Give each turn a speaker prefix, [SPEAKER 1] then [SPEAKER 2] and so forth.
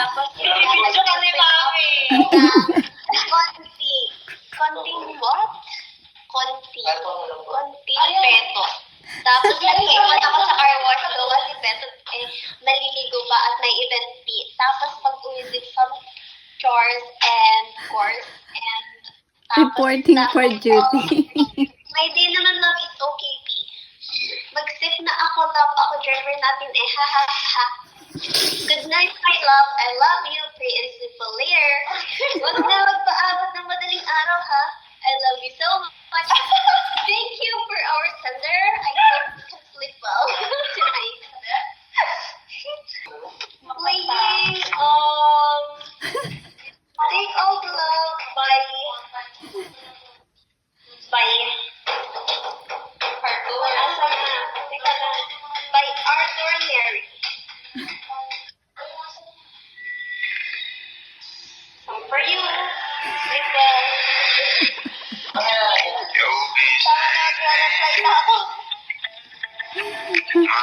[SPEAKER 1] Tapos,
[SPEAKER 2] Video ka ni Mami.
[SPEAKER 1] konti. Konting what? Konti. Konting peto. Tapos, nag-iwan ako sa car wash gawa si Peto eh, naliligo pa at may event fee. Tapos, pag uwi did some chores and course and tapos,
[SPEAKER 3] Reporting for duty.
[SPEAKER 1] May day naman love is okay, P. Mag-sip na ako, love ako, driver natin eh, ha ha ha. Night, my love. I love you, free and simple later. Huwag na magpaabot ng madaling araw, ha? I love you so much. Thank you for our thunder. I hope you can sleep well tonight. Playing, um, Take all the love by, by, Cartoon. Asa na? Teka na. By Arthur Neri. Nicole. Tama